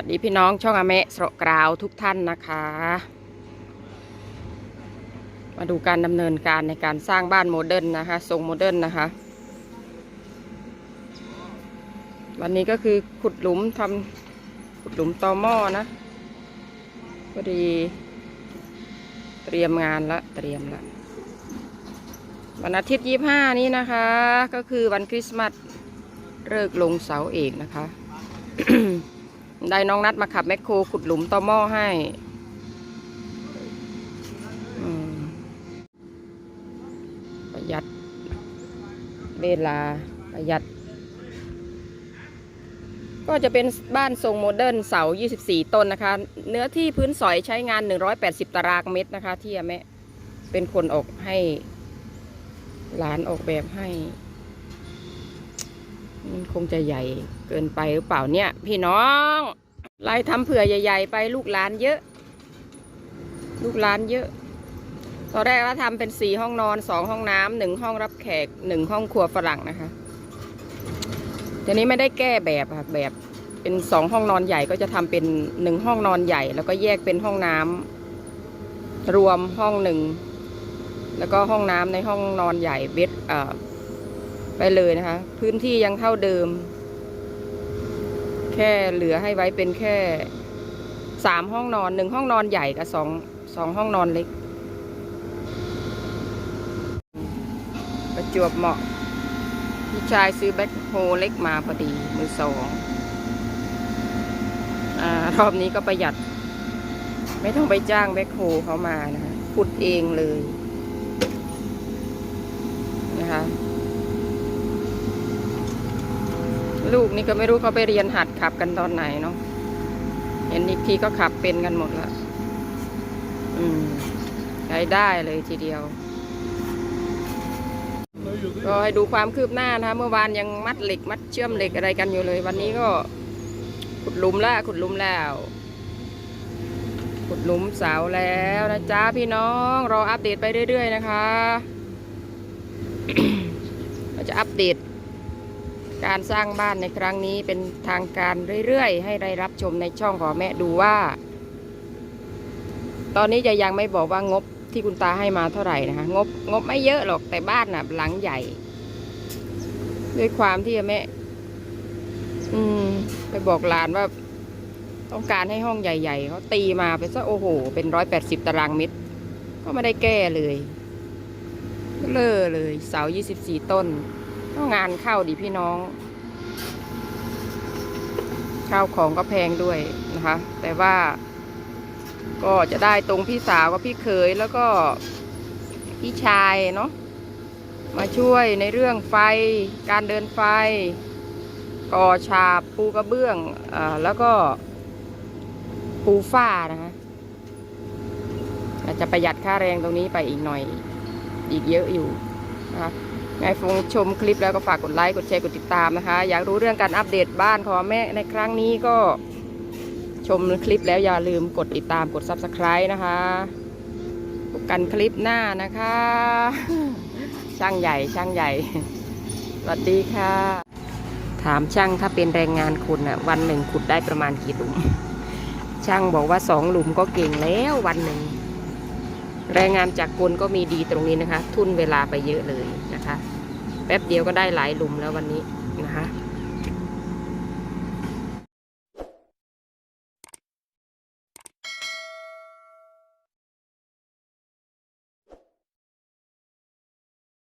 วัสดีพี่น้องช่องอเมะสระกราวทุกท่านนะคะ มาดูการดำเนินการในการสร้างบ้านโมเดิร์นนะคะ ทรงโมเดิร์นนะคะ วันนี้ก็คือขุดหลุมทำขุดหลุมตอหม้อนะพอดี เตรียมงานละเตรียมละวันอาทิตย์ยี่ห้านี้นะคะ ก็คือวันคริสต์มาสเลิกลงเสาเอกนะคะ ได้น้องนัดมาขับแมคโครขุดหลุมต่อหม้อให้ประหยัดเวลาประหยัด ก็จะเป็นบ้านทรงโมเดิร์นเสา 24 ต้นนะคะ เนื้อที่พื้นสอยใช้งาน 180 ตารางเมตรนะคะ ที่อาแม่เป็นคนออกให้หลานออกแบบให้ มันคงจะใหญ่เกินไปหรือเปล่าเนี่ย พี่น้องไล่ทำเผื่อใหญ่ ๆ ไปลูกหลานเยอะ ลูกหลานเยอะตอนแรกเราทำเป็นสี่ห้องนอนสองห้องน้ำหนึ่งห้องรับแขกหนึ่งห้องครัวฝรั่งนะคะทีนี้ไม่ได้แก้แบบค่ะแบบเป็นสองห้องนอนใหญ่ก็จะทำเป็นหนึ่งห้องนอนใหญ่ แล้วก็แยกเป็นห้องน้ำรวมห้องหนึ่งแล้วก็ห้องน้ำในห้องนอนใหญ่เบดเอ่อ ไปเลยนะคะ พื้นที่ยังเท่าเดิม แค่เหลือให้ไว้เป็นแค่สามห้องนอนหนึ่งห้องนอนใหญ่กับสองสองห้องนอนเล็ก ประจวบเหมาะพี่ชายซื้อแบ็คโฮเล็กมาพอดีมือสองอรอบนี้ก็ประหยัด ไม่ต้องไปจ้างแบ็คโฮเขามานะคะขุดเองเลยนะคะ ลูกนี่ก็ไม่รู้เขาไปเรียนหัดขับกันตอนไหนเนาะเห็นอีกทีก็ขับเป็นกันหมดล้วอืมใช้ได้เลยทีเดียว ก็ให้ดูความคืบหน้านะคะเมื่อวานยังมัดเหล็ก มัดเชื่อมเหล็กอะไรกันอยู่เลย วันนี้ก็ขุดหลุมแล้วขุดหลุมแล้วขุดหลุมเสาแล้วนะจ๊ะพี่น้องรออัปเดตไปเรื่อย ๆ นะคะ เราจะอัปเดต การสร้างบ้านในครั้งนี้เป็นทางการเรื่อยๆ ให้ได้รับชมในช่องของแม่ดูว่า ตอนนี้จะยังไม่บอกว่างบที่คุณตาให้มาเท่าไหร่นะคะงบงบไม่เยอะหรอกแต่บ้านน่ะ หลังใหญ่ ด้วยความที่แม่อืม ไปบอกหลานว่า ต้องการให้ห้องใหญ่ๆเขาตีมาเป็นซะโอ้โห เป็นร้อยแปดสิบตารางเมตร ก็ไม่ได้แก้เลยเลอเลย เสายี่สิบสี่ต้น งานเข้าดิพี่น้อง ข้าวของก็แพงด้วยนะคะ แต่ว่า ก็จะได้ตรงพี่สาวกับพี่เขยแล้วก็พี่ชายเนาะมาช่วยในเรื่องไฟการเดินไฟ ก่อฉาบปูกระเบื้องอแล้วก็ปูฝ้านะคะอาจจะประหยัดค่าแรงตรงนี้ไปอีกหน่อยอีกเยอะอยู่นะคะ ไงฟงชมคลิปแล้วก็ฝากกดไลค์กดแชร์กดติดตามนะคะ อยากรู้เรื่องการอัปเดตบ้านของแม่ในครั้งนี้ก็ชมคลิปแล้วอย่าลืมกดติดตามกด Subscribe นะคะพบกันคลิปหน้านะคะ ช่างใหญ่ช่างใหญ่ สวัสดีค่ะ ถามช่างถ้าเป็นแรงงานคุณอะวันหนึ่งขุดได้ประมาณกี่หลุม ช่างบอกว่าสองหลุมก็เก่งแล้ววันหนึ่ง แรงงานจากกลก็มีดีตรงนี้นะคะ ทุนเวลาไปเยอะเลยนะคะ แป๊บเดียวก็ได้หลายหลุมแล้ววันนี้นะคะ